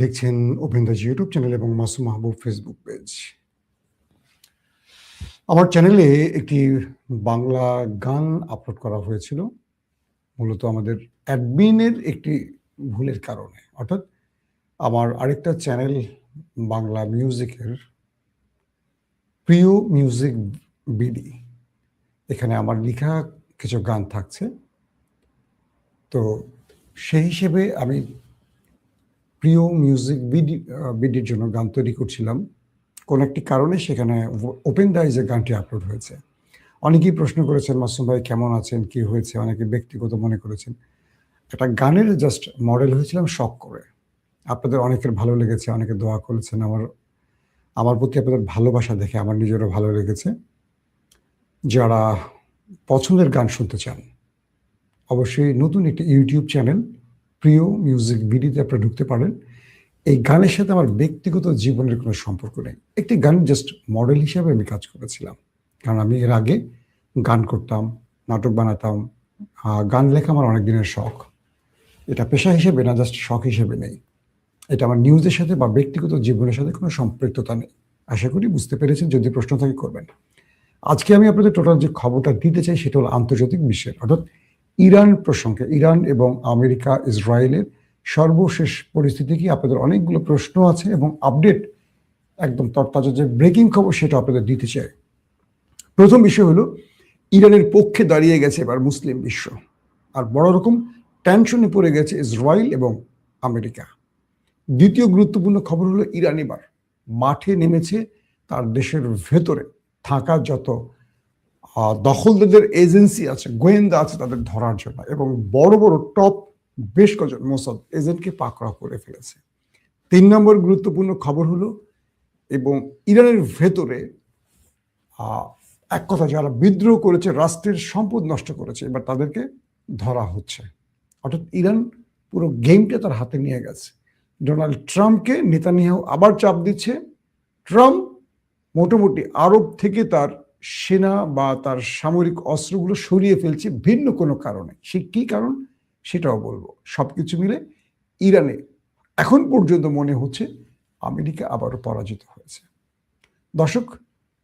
দেখছেন ওপেন্দাজ YouTube channel এবং মাসুম মাহবুব Facebook page. আমার চ্যানেলে একটি বাংলা গান আপলোড করা হয়েছিল, মূলত আমাদের অ্যাডমিনের একটি ভুলের কারণে। অর্থাৎ আমার আরেকটা চ্যানেল বাংলা মিউজিকের প্রিয় মিউজিক বিডি, এখানে আমার লেখা কিছু গান থাকছে। তো সেই হিসেবে আমি প্রিয় মিউজিক বিডি বিডির জন্য গান তৈরি করছিলাম। কোন একটি কারণে সেখানে ওপেন দাইজের গানটি আপলোড হয়েছে। অনেকেই প্রশ্ন করেছেন, মাসুম ভাই কেমন আছেন, কি হয়েছে? অনেকে ব্যক্তিগত মনে করেছেন। একটা গানের জাস্ট মডেল হয়েছিলাম শখ করে। আপনাদের অনেকের ভালো লেগেছে, অনেকে দোয়া করেছেন। আমার আমার প্রতি আপনাদের ভালোবাসা দেখে আমার নিজেরও ভালো লেগেছে। যারা পছন্দের গান শুনতে চান, অবশ্যই নতুন একটি ইউটিউব চ্যানেল প্রিয় মিউজিক ভিডিওতে আপনারা ঢুকতে পারেন। এই গানের সাথে আমার ব্যক্তিগত জীবনের কোনো সম্পর্ক নেই। একটি গান জাস্ট মডেল হিসাবে আমি কাজ করেছিলাম। কারণ আমি এর আগে গান করতাম, নাটক বানাতাম গান লেখা আমার অনেক দিনের শখ। এটা পেশা হিসেবে না জাস্ট শখ হিসেবে নেই। এটা আমার নিউজের সাথে বা ব্যক্তিগত জীবনের সাথে কোনো সম্পৃক্ততা নেই। আশা করি বুঝতে পেরেছেন, যদি প্রশ্ন থাকে করবেন। আজকে আমি আপনাদের টোটাল যে খবরটা দিতে চাই, সেটা হলো আন্তর্জাতিক বিশ্বের। অর্থাৎ ইরান প্রসঙ্গে, ইরান এবং আমেরিকা, ইসরায়েলের সর্বশেষ পরিস্থিতি কি আপনাদের অনেকগুলো প্রশ্ন আছে এবং আপডেট একদম তরতাজা যে ব্রেকিং খবর সেটা আপনাদের দিতে চাই। প্রথম বিষয় হলো, ইরানের পক্ষে দাঁড়িয়ে গেছে এবার মুসলিম বিশ্ব। আর বড় রকম টেনশনে পড়ে গেছে ইসরায়েল এবং আমেরিকা। দ্বিতীয় গুরুত্বপূর্ণ খবর হলো, ইরান এবার মাঠে নেমেছে তার দেশের ভেতরে থাকা যত দখলদারদের এজেন্সি আছে, গোয়েন্দা আছে তাদের ধরার জন্য এবং বড় বড় টপ বেশ কজন মোসাদ এজেন্টকে পাকড়াও করে ফেলেছে। তিন নম্বর গুরুত্বপূর্ণ খবর হলো এবং ইরানের ভেতরে এক কথা যারা বিদ্রোহ করেছে, রাষ্ট্রের সম্পদ নষ্ট করেছে, এবার তাদেরকে ধরা হচ্ছে। অর্থাৎ ইরান পুরো গেমটা তার হাতে নিয়ে গেছে। ডোনাল্ড ট্রাম্পকে নেতানিয়াহু আবার চাপ দিচ্ছে। ট্রাম্প মোটামুটি আরব থেকে তার সেনা বা তার সামরিক অস্ত্রগুলো সরিয়ে ফেলছে ভিন্ন কোনো কারণে। সে কি কারণ? সেটাও বলব। সবকিছু মিলে ইরানে এখন পর্যন্ত মনে হচ্ছে আমেরিকা আবারও পরাজিত হয়েছে। দর্শক,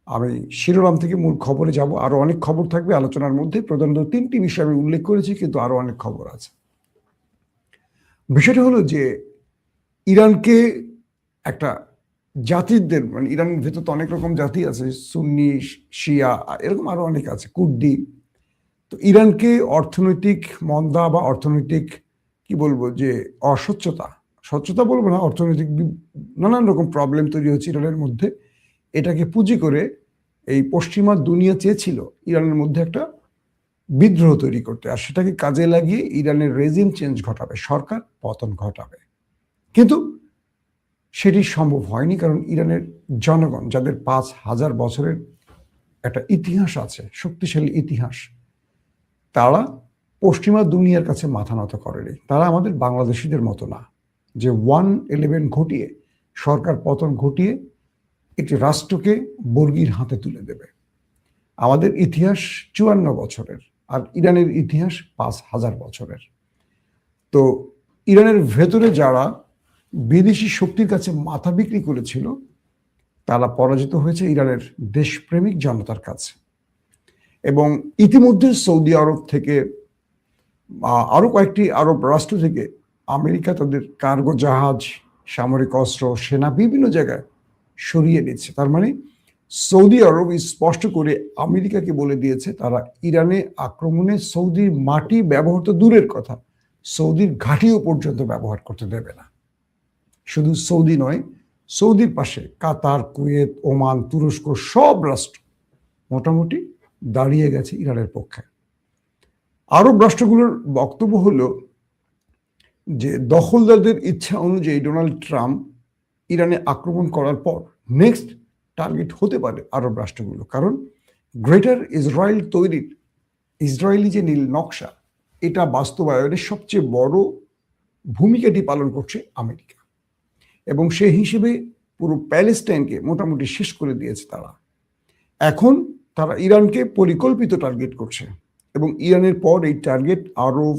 আমি শিরোনাম থেকে মূল খবরে যাব। আরও অনেক খবর থাকবে। আলোচনার মধ্যে প্রধানত তিনটি বিষয় আমি উল্লেখ করেছি, কিন্তু আরও অনেক খবর আছে। বিষয়টা হলো যে ইরানকে একটা জাতিদের মানে ইরানের ভেতর তো অনেক রকম জাতি আছে, সুন্নি, শিয়া, এরকম আরও অনেক আছে, কুর্দি। তো ইরানকে অর্থনৈতিক মন্দা বা অর্থনৈতিক, কি বলব, যে অস্বচ্ছতা, স্বচ্ছতা বলব না, অর্থনৈতিক নানান রকম প্রবলেম তৈরি হচ্ছে ইরানের মধ্যে। এটাকে পুঁজি করে এই পশ্চিমা দুনিয়া চেয়েছিল ইরানের মধ্যে একটা বিদ্রোহ তৈরি করতে, আর সেটাকে কাজে লাগিয়ে ইরানের রেজিম চেঞ্জ ঘটাবে, সরকার পতন ঘটাবে। কিন্তু সেটি সম্ভব হয়নি কারণ ইরানের জনগণ, যাদের পাঁচ হাজার বছরের একটা ইতিহাস আছে, শক্তিশালী ইতিহাস, তারা পশ্চিমা দুনিয়ার কাছে মাথা নত করেনি। তারা আমাদের বাংলাদেশিদের মতো না। যে ওয়ান ইলেভেন ঘটিয়ে, সরকার পতন ঘটিয়ে একটি রাষ্ট্রকে বর্গির হাতে তুলে দেবে। আমাদের ইতিহাস চুয়ান্ন বছরের আর ইরানের ইতিহাস পাঁচ হাজার বছরের। তো ইরানের ভেতরে যারা বিদেশি শক্তির কাছে মাথা বিক্রি করেছিল তারা পরাজিত হয়েছে ইরানের দেশপ্রেমিক জনতার কাছে। এবং ইতিমধ্যে সৌদি আরব থেকে আহ, আরও কয়েকটি আরব রাষ্ট্র থেকে আমেরিকা তাদের কার্গো জাহাজ সামরিক অস্ত্র সেনা বিভিন্ন জায়গায় সরিয়ে নিচ্ছে তার মানে সৌদি আরব স্পষ্ট করে আমেরিকাকে বলে দিয়েছে তারা ইরানে আক্রমণে সৌদির মাটি ব্যবহার তো দূরের কথা সৌদির ঘাটিও পর্যন্ত ব্যবহার করতে দেবে না। শুধু সৌদি নয়, সৌদির পাশে কাতার, কুয়েত, ওমান, তুরস্ক সব রাষ্ট্র মোটামুটি দাঁড়িয়ে গেছে ইরানের পক্ষে। আরব রাষ্ট্রগুলোর বক্তব্য হলো যে দখলদারদের ইচ্ছা অনুযায়ী ডোনাল্ড ট্রাম্প ইরানে আক্রমণ করার পর নেক্সট টার্গেট হতে পারে আরব রাষ্ট্রগুলো। কারণ গ্রেটার ইসরায়েল তৈরির ইসরায়েলি যে নীল নকশা, এটা বাস্তবায়নের সবচেয়ে বড় ভূমিকাটি পালন করছে আমেরিকা। এবং সেই হিসেবে পুরো প্যালেস্টাইনকে মোটামুটি শেষ করে দিয়েছে তারা। এখন তারা ইরানকে পরিকল্পিত টার্গেট করছে এবং ইরানের পর এই টার্গেট আরব,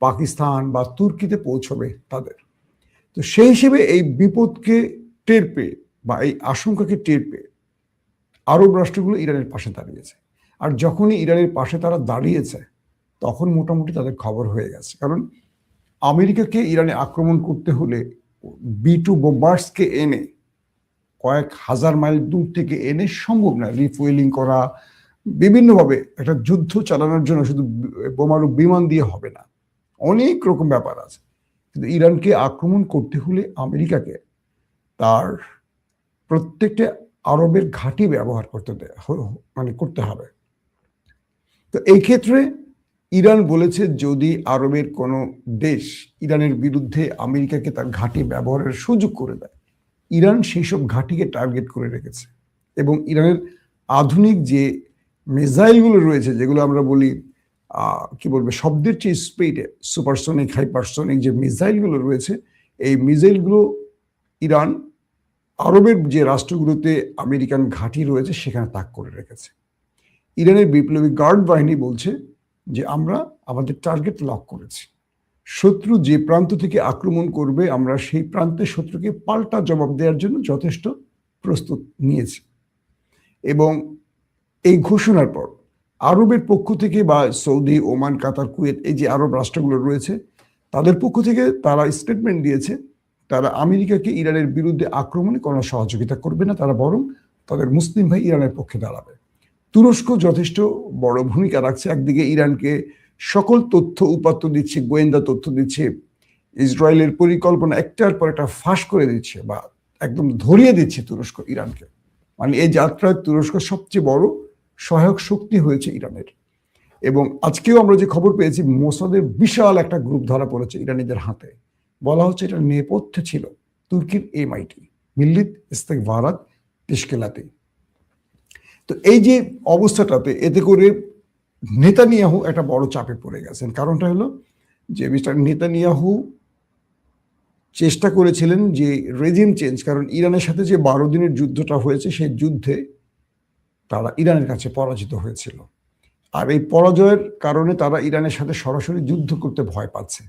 পাকিস্তান বা তুর্কিতে পৌঁছবে তাদের। তো সেই হিসেবে এই বিপদকে টের পেয়ে বা এই আশঙ্কাকে টের পেয়ে আরব রাষ্ট্রগুলো ইরানের পাশে দাঁড়িয়েছে। আর যখনই ইরানের পাশে তারা দাঁড়িয়েছে, তখন মোটামুটি তাদের খবর হয়ে গেছে। কারণ আমেরিকাকে ইরানে আক্রমণ করতে হলে বি টু বোম্বার্সকে এনে কয়েক হাজার মাইল দূর থেকে এনে সম্ভব না রিফুয়েলিং করা, বিভিন্নভাবে একটা যুদ্ধ চালানোর জন্য শুধু বোমারু বিমান দিয়ে হবে না। অনেক রকম ব্যাপার আছে। কিন্তু ইরানকে আক্রমণ করতে হলে আমেরিকাকে তার প্রত্যেকটা আরবের ঘাঁটি ব্যবহার করতে মানে করতে হবে। তো এই ক্ষেত্রে ইরান বলেছে যদি আরবের কোনো দেশ ইরানের বিরুদ্ধে আমেরিকাকে তার ঘাঁটি ব্যবহারের সুযোগ করে দেয়, ইরান সেই সব ঘাঁটিকে টার্গেট করে রেখেছে। এবং ইরানের আধুনিক যে মিসাইলগুলো রয়েছে, যেগুলো আমরা বলি কি বলবে, শব্দের চেয়ে স্পিডে সুপারসনিক হাইপারসনিক যে মিসাইলগুলো রয়েছে, এই মিসাইলগুলো ইরান আরবের যে রাষ্ট্রগুলোতে আমেরিকান ঘাঁটি রয়েছে, সেখানে তাক করে রেখেছে। ইরানের বিপ্লবী গার্ড বাহিনী বলছে যে আমরা আমাদের টার্গেট লক করেছি। শত্রু যে প্রান্ত থেকে আক্রমণ করবে, আমরা সেই প্রান্তে শত্রুকে পাল্টা জবাব দেওয়ার জন্য যথেষ্ট প্রস্তুত নিয়েছি। এবং এই ঘোষণার পর আরবের পক্ষ থেকে বা সৌদি, ওমান, কাতার, কুয়েত এই যে আরব রাষ্ট্রগুলো রয়েছে, তাদের পক্ষ থেকে তারা স্টেটমেন্ট দিয়েছে, তারা আমেরিকাকে ইরানের বিরুদ্ধে আক্রমণে কোনো সহযোগিতা করবে না, তারা বরং তাদের মুসলিম ভাই ইরানের পক্ষে দাঁড়াবে। তুরস্ক যথেষ্ট বড় ভূমিকা রাখছে। একদিকে ইরানকে সকল তথ্য উপাত্ত দিচ্ছে, গোয়েন্দা তথ্য দিচ্ছে, ইসরায়েলের পরিকল্পনা একটার পর একটা ফাঁস করে দিচ্ছে বা একদম ধরিয়ে দিচ্ছে তুরস্ক ইরানকে। মানে এই যাত্রায় তুরস্ক সবচেয়ে বড় সহায়ক শক্তি হয়েছে ইরানের। এবং আজকেও আমরা যে খবর পেয়েছি, মোসাদের বিশাল একটা গ্রুপ ধরা পড়েছে ইরানিদের হাতে। বলা হচ্ছে এটা নেপথ্যে ছিল তুর্কির এমআইটি, মিল্লিত ইস্তেক ভারাত তেশকেলাতে তো এই যে অবস্থাটাতে এতে করে নেতানিয়াহু একটা বড় চাপে পড়ে গেছেন। কারণটা হলো যে মিস্টার নেতানিয়াহু চেষ্টা করেছিলেন যে রেজিম চেঞ্জ কারণ ইরানের সাথে যে বারো দিনের যুদ্ধটা হয়েছে, সেই যুদ্ধে তারা ইরানের কাছে পরাজিত হয়েছিল। আর এই পরাজয়ের কারণে তারা ইরানের সাথে সরাসরি যুদ্ধ করতে ভয় পাচ্ছে।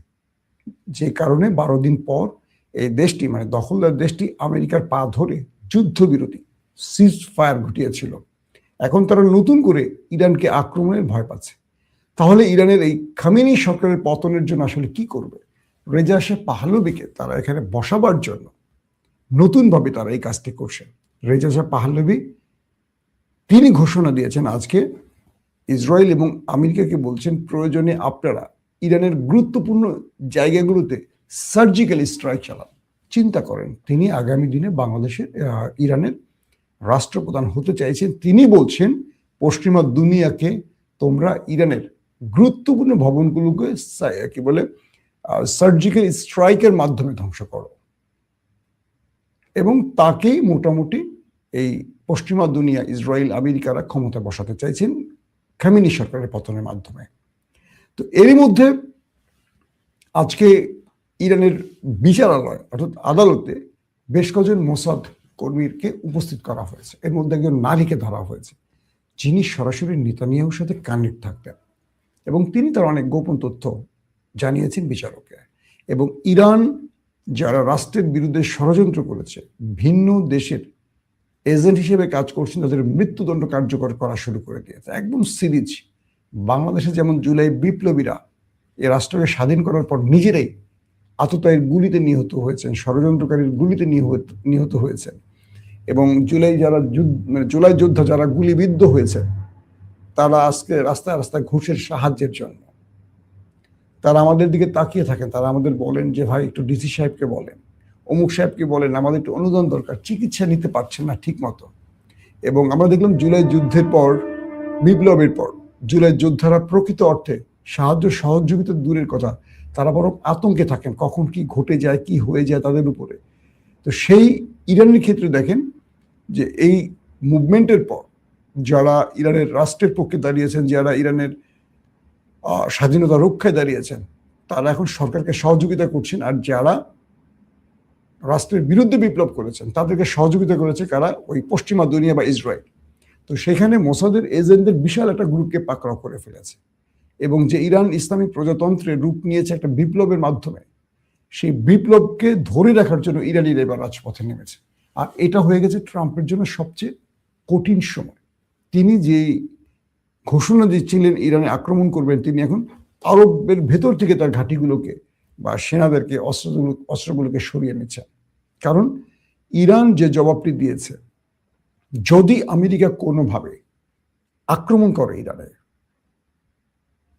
যে কারণে বারো দিন পর এই দেশটি মানে দখলদার দেশটি, আমেরিকার পা ধরে যুদ্ধবিরতি সিজ ফায়ার ঘটিয়েছিল। এখন তারা নতুন করে ইরানকে আক্রমণের ভয় পাচ্ছে। তাহলে ইরানের এই খামিনি সরকারের পতনের জন্য আসলে কি করবে? রেজা সে পাহলবিকে তারা এখানে বসাবার জন্য নতুনভাবে তারা এই কাজটি করছে রেজা শাহ পাহলবি তিনি ঘোষণা দিয়েছেন আজকে ইসরায়েল এবং আমেরিকাকে বলছেন, প্রয়োজনে আপনারা ইরানের গুরুত্বপূর্ণ জায়গাগুলোতে সার্জিক্যাল স্ট্রাইক চালান। চিন্তা করেন, তিনি আগামী দিনে বাংলাদেশের ইরানের রাষ্ট্রপ্রধান হতে চাইছেন, তিনি বলছেন, পশ্চিমা দুনিয়াকে তোমরা ইরানের গুরুত্বপূর্ণ ভবনগুলোকে কি বলে সার্জিক্যাল স্ট্রাইকের মাধ্যমে ধ্বংস করো। এবং তাকেই মোটামুটি এই পশ্চিমা দুনিয়া, ইসরায়েল, আমেরিকারা ক্ষমতা বসাতে চাইছেন খামিনি সরকারের পতনের মাধ্যমে। তো এরই মধ্যে আজকে ইরানের বিচারালয়, অর্থাৎ আদালতে বেশ কজন মোসাদ কর্মীকে উপস্থিত করা হয়েছে। এর মধ্যে একজন নারীকে ধরা হয়েছে। যিনি সরাসরি নেতানিয়াহুর সাথে কানেক্ট থাকতেন। এবং তিনি তার অনেক গোপন তথ্য জানিয়েছেন বিচারককে। এবং ইরান যারা রাষ্ট্রের বিরুদ্ধে ষড়যন্ত্র করেছে, ভিন্ন দেশের এজেন্ট হিসেবে কাজ করছেন তাদের মৃত্যুদণ্ড কার্যকর করা শুরু করে দিয়েছে। একদম সিরিজ। বাংলাদেশে যেমন জুলাই বিপ্লবীরা এ রাষ্ট্রকে স্বাধীন করার পর নিজেরাই আততায়ের গুলিতে নিহত হয়েছেন, ষড়যন্ত্রকারীর গুলিতে নিহত নিহত হয়েছেন। এবং জুলাই যারা মানে জুলাই যোদ্ধা যারা গুলিবিদ্ধ হয়েছে, তারা আজকে রাস্তায় রাস্তায় ঘুষের সাহায্যের জন্য। তারা আমাদের দিকে তাকিয়ে থাকেন, তারা আমাদের বলেন যে, ভাই, একটু ডিসি সাহেবকে বলেন, অমুক সাহেবকে বলেন, আমাদের একটু অনুদান দরকার, চিকিৎসা নিতে পারছেন না ঠিক মতো এবং আমরা দেখলাম জুলাই যুদ্ধের পর, বিপ্লবের পর, জুলাই যোদ্ধারা প্রকৃত অর্থে সাহায্য, সহযোগিতা দূরের কথা, তারা বরং আতঙ্কে থাকেন, কখন কি ঘটে যায়, কি হয়ে যায় তাদের উপরে। তো সেই ইরানের ক্ষেত্রে দেখেন যে এই মুভমেন্টের পর যারা ইরানের রাষ্ট্রের পক্ষে দাঁড়িয়েছেন, যারা ইরানের স্বাধীনতা রক্ষায় দাঁড়িয়েছেন, তারা এখন সরকারকে সহযোগিতা করছেন। আর যারা রাষ্ট্রের বিরুদ্ধে বিপ্লব করেছেন, তাদেরকে সহযোগিতা করেছে কারা? ওই পশ্চিমা দুনিয়া বা ইসরায়েল। তো সেখানে মোসাদের এজেন্টদের বিশাল একটা গ্রুপকে পাকড়াও করে ফেলেছে। এবং যে ইরান ইসলামী প্রজাতন্ত্রে রূপ নিয়েছে একটা বিপ্লবের মাধ্যমে, সেই বিপ্লবকে ধরে রাখার জন্য ইরানিরা এবার রাজপথে নেমেছে। আর এটা হয়ে গেছে ট্রাম্পের জন্য সবচেয়ে কঠিন সময়। তিনি যে ঘোষণা দিচ্ছিলেন ইরানে আক্রমণ করবেন, তিনি এখন আরবের ভেতর থেকে তার ঘাঁটিগুলোকে বা সেনাদেরকে, অস্ত্রগুলো, অস্ত্রগুলোকে সরিয়ে নিচ্ছেন। কারণ ইরান যে জবাবটি দিয়েছে, যদি আমেরিকা কোনোভাবে আক্রমণ করে ইরানে,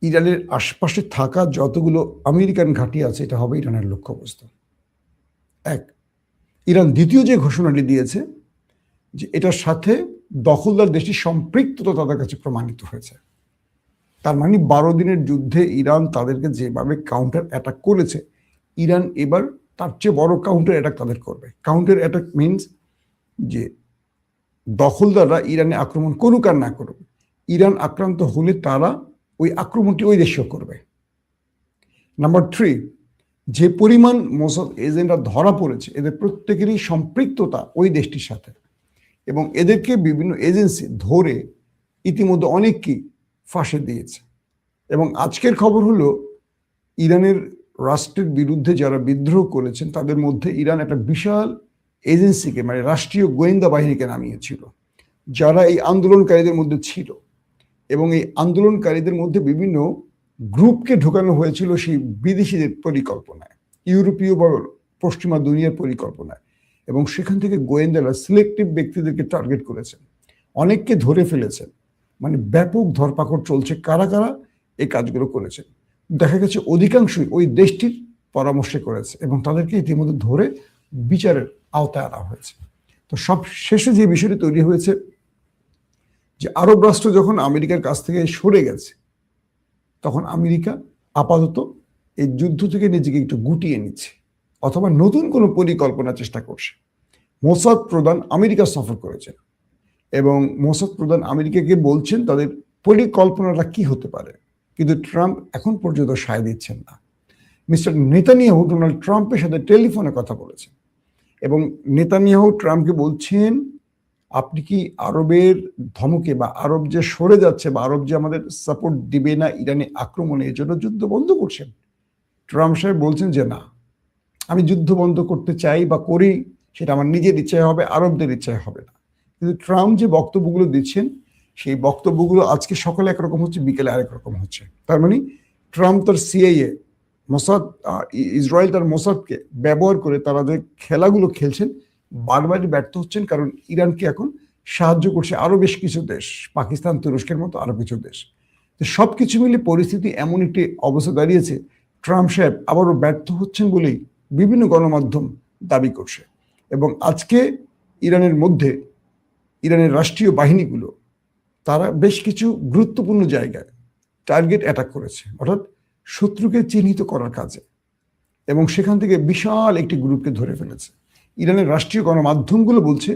ইরানের আশপাশে থাকা যতগুলো আমেরিকান ঘাঁটি আছে, এটা হবে ইরানের লক্ষ্যবস্তু। এক ইরান দ্বিতীয় যে ঘোষণাটি দিয়েছে যে এটার সাথে দখলদার দেশটির সম্পৃক্ততা তাদের কাছে প্রমাণিত হয়েছে। তার মানে বারো দিনের যুদ্ধে ইরান তাদেরকে যেভাবে কাউন্টার অ্যাটাক করেছে, ইরান এবার তার চেয়ে বড় কাউন্টার অ্যাটাক তাদের করবে। কাউন্টার অ্যাটাক মিনস যে দখলদাররা ইরানে আক্রমণ করুক আর না করুক, ইরান আক্রান্ত হলে তারা ওই আক্রমণটি ওই দেশেও করবে। নাম্বার থ্রি যে পরিমাণ মোসাদ এজেন্টরা ধরা পড়েছে, এদের প্রত্যেকেরই সম্পৃক্ততা ওই দেশটির সাথে। এবং এদেরকে বিভিন্ন এজেন্সি ধরে ইতিমধ্যে অনেককেই ফাঁসে দিয়েছে। এবং আজকের খবর হলো, ইরানের রাষ্ট্রের বিরুদ্ধে যারা বিদ্রোহ করেছেন, তাদের মধ্যে ইরান একটা বিশাল এজেন্সিকে মানে রাষ্ট্রীয় গোয়েন্দা বাহিনীকে নামিয়েছিল, যারা এই আন্দোলনকারীদের মধ্যে ছিল। এবং এই আন্দোলনকারীদের মধ্যে বিভিন্ন গ্রুপকে ঢোকানো হয়েছিল সেই বিদেশিদের পরিকল্পনায়, ইউরোপীয় বা পশ্চিমা দুনিয়ার পরিকল্পনায়, এবং সেখান থেকে গোয়েন্দারা সিলেক্টিভ ব্যক্তিদেরকে টার্গেট করেছেন, অনেককে ধরে ফেলেছেন মানে ব্যাপক ধরপাকড় চলছে, কারা কারা এই কাজগুলো করেছেন। দেখা গেছে অধিকাংশই ওই দেশটির পরামর্শে করেছে, এবং তাদেরকে ইতিমধ্যে ধরে বিচারের আওতায় আনা হয়েছে। তো সব শেষে যে বিষয়টি তৈরি হয়েছে, যে আরব রাষ্ট্র যখন আমেরিকার কাছ থেকে সরে গেছে তখন আমেরিকা আপাতত এই যুদ্ধ থেকে নিজেকে একটু গুটিয়ে নিচ্ছে, অথবা নতুন কোনো পরিকল্পনা চেষ্টা করছে। মোসাদ প্রধান আমেরিকা সফর করেছেন এবং মোসাদ প্রধান আমেরিকাকে বলছেন তাদের পরিকল্পনাটা কি হতে পারে, কিন্তু ট্রাম্প এখন পর্যন্ত সায় দিচ্ছেন না। মিস্টার নেতানিয়াহু ডোনাল্ড ট্রাম্পের সাথে টেলিফোনে কথা বলেছেন এবং নেতানিয়াহু ট্রাম্পকে বলছেন আপনি কি আরবের ধমকে বা আরব যে সরে যাচ্ছে বা আরব যে আমাদের সাপোর্ট দিবে না ইরানে আক্রমণে এর জন্য যুদ্ধ বন্ধ করছেন। ট্রাম্প সাহেব বলছেন যে, না, আমি যুদ্ধ বন্ধ করতে চাই বা করি, সেটা আমার নিজের ইচ্ছায় হবে, আরবদের ইচ্ছায় হবে না। কিন্তু ট্রাম্প যে বক্তব্যগুলো দিচ্ছেন, সেই বক্তব্যগুলো আজকে সকালে একরকম হচ্ছে, বিকেলে আরেক রকম হচ্ছে। তার মানে ট্রাম্প তার সিআইএ, মোসাদ ইসরায়েল তার মোসাদকে ব্যবহার করে তারা যে খেলাগুলো খেলছেন বারবারই ব্যর্থ হচ্ছেন, কারণ ইরানকে এখন সাহায্য করছে আরও বেশ কিছু দেশ, পাকিস্তান, তুরস্কের মতো আরও কিছু দেশ। তো সব কিছু মিলে পরিস্থিতি এমন একটি অবস্থা দাঁড়িয়েছে, ট্রাম্প সাহেব আবারও ব্যর্থ হচ্ছেন বলেই বিভিন্ন গণমাধ্যম দাবি করছে। এবং আজকে ইরানের মধ্যে, ইরানের রাষ্ট্রীয় বাহিনীগুলো, তারা বেশ কিছু গুরুত্বপূর্ণ জায়গায় টার্গেট অ্যাটাক করেছে, অর্থাৎ শত্রুকে চিহ্নিত করার কাজে। এবং সেখান থেকে বিশাল একটি গ্রুপকে ধরে ফেলেছে। ইরানের রাষ্ট্রীয় গণমাধ্যমগুলো বলছে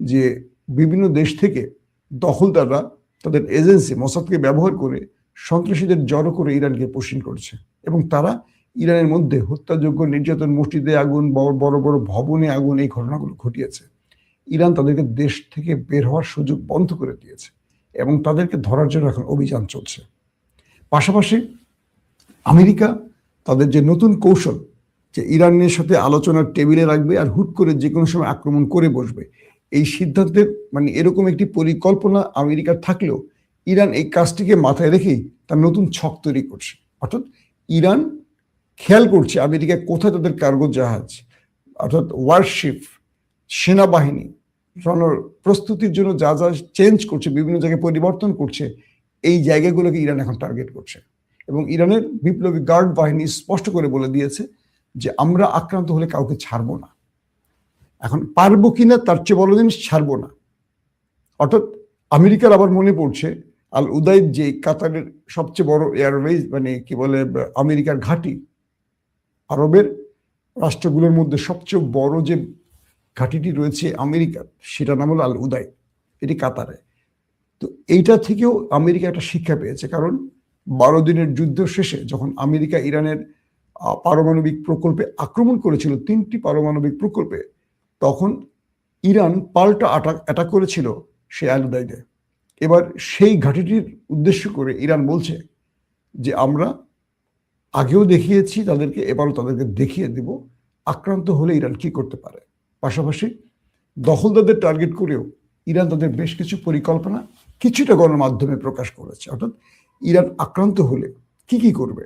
যে বিভিন্ন দেশ থেকে দখলদাররা তাদের এজেন্সি মোসাদকে ব্যবহার করে সন্ত্রাসীদের জড়ো করে ইরানকে পোষণ করছে এবং তারা ইরানের মধ্যে হত্যাযোগ্য নির্যাতন মসজিদে আগুন, বড় বড় বড় ভবনে আগুন এই ঘটনাগুলো ঘটিয়েছে। ইরান তাদেরকে দেশ থেকে বের হওয়ার সুযোগ বন্ধ করে দিয়েছে এবং তাদেরকে ধরার জন্য এখন অভিযান চলছে। পাশাপাশি আমেরিকা তাদের যে নতুন কৌশল যে ইরানের সাথে আলোচনার টেবিলে রাখবে আর হুট করে যে কোনো সময় আক্রমণ করে বসবে। এই সিদ্ধান্তের মানে এরকম একটি পরিকল্পনা আমেরিকার থাকলেও ইরান এই কাজটিকে মাথায় রেখেই তার নতুন ছক তৈরি করছে। অর্থাৎ ইরান খেয়াল করছে আমেরিকা কোথায় তাদের কার্গো জাহাজ, অর্থাৎ ওয়ারশিপ, সেনাবাহিনী প্রস্তুতির জন্য যা যা চেঞ্জ করছে, বিভিন্ন জায়গায় পরিবর্তন করছে, এই জায়গাগুলোকে ইরান এখন টার্গেট করছে। এবং ইরানের বিপ্লবী গার্ড বাহিনী স্পষ্ট করে বলে দিয়েছে যে আমরা আক্রান্ত হলে কাউকে ছাড়বো না। এখন পারব কিনা তার চেয়ে বড় জিনিস ছাড়বো না। অর্থাৎ আমেরিকার আবার মনে পড়ছে, আল উদাইদ যে কাতারের সবচেয়ে বড় এয়ারওয়েজ মানে কি বলে, আমেরিকার ঘাঁটি, আরবের রাষ্ট্রগুলোর মধ্যে সবচেয়ে বড় যে ঘাঁটিটি রয়েছে আমেরিকার সেটা নাম হলো আল উদাই এটি কাতারে। তো এইটা থেকেও আমেরিকা একটা শিক্ষা পেয়েছে। কারণ বারো দিনের যুদ্ধ শেষে যখন আমেরিকা ইরানের পারমাণবিক প্রকল্পে আক্রমণ করেছিল, তিনটি পারমাণবিক প্রকল্পে, তখন ইরান পাল্টা আটাক অ্যাটাক করেছিল সে আলুদাইদে এবার সেই ঘাঁটিটির উদ্দেশ্য করে ইরান বলছে যে, আমরা আগেও দেখিয়েছি তাদেরকে, এবারও তাদেরকে দেখিয়ে দিব, আক্রান্ত হলে ইরান কি করতে পারে। পাশাপাশি দখলদারদের টার্গেট করেও ইরান তাদের বেশ কিছু পরিকল্পনা কিছুটা গণমাধ্যমে প্রকাশ করেছে। অর্থাৎ ইরান আক্রান্ত হলে কি কি করবে?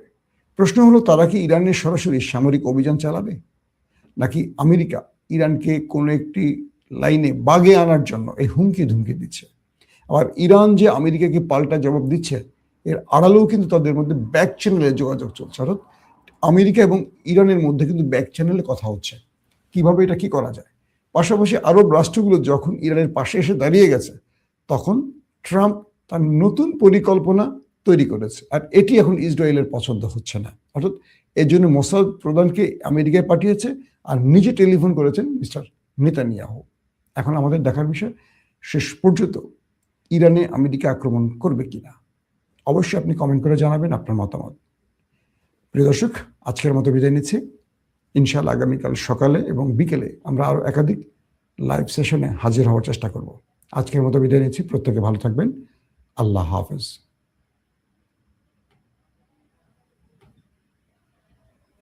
প্রশ্ন হলো, তারা কি ইরানের সরাসরি সামরিক অভিযান চালাবে? নাকি আমেরিকা ইরানকে কোনো একটি লাইনে বাগে আনার জন্য এই হুমকি ধুমকি দিচ্ছে? আবার ইরান যে আমেরিকাকে পাল্টা জবাব দিচ্ছে, এর আড়ালেও কিন্তু তাদের মধ্যে ব্যাক চ্যানেলে যোগাযোগ চলছে। অর্থাৎ আমেরিকা এবং ইরানের মধ্যে কিন্তু ব্যাক চ্যানেলে কথা হচ্ছে। কীভাবে এটা কি করা যায়? পাশাপাশি আরব রাষ্ট্রগুলো যখন ইরানের পাশে এসে দাঁড়িয়ে গেছে, তখন ট্রাম্প তার নতুন পরিকল্পনা তৈরি করেছে। আর এটি এখন ইসরায়েলের পছন্দ হচ্ছে না। অর্থাৎ এর জন্য মোসাদ প্রধানকে আমেরিকায় পাঠিয়েছে আর নিজে টেলিফোন করেছেন মিস্টার নেতানিয়াহু। এখন আমাদের দেখার বিষয়, শেষ পর্যন্ত ইরানে আমেরিকা আক্রমণ করবে কিনা? অবশ্যই আপনি কমেন্ট করে জানাবেন আপনার মতামত। প্রিয় দর্শক, আজকের মতো বিদায় নিচ্ছি। ইনশাআল্লাহ আগামীকাল সকালে এবং বিকেলে আমরা আরও একাধিক লাইভ সেশনে হাজির হওয়ার চেষ্টা করব। আজকের মতো বিদায় নিচ্ছি। প্রত্যেকে ভালো থাকবেন। আল্লাহ হাফেজ।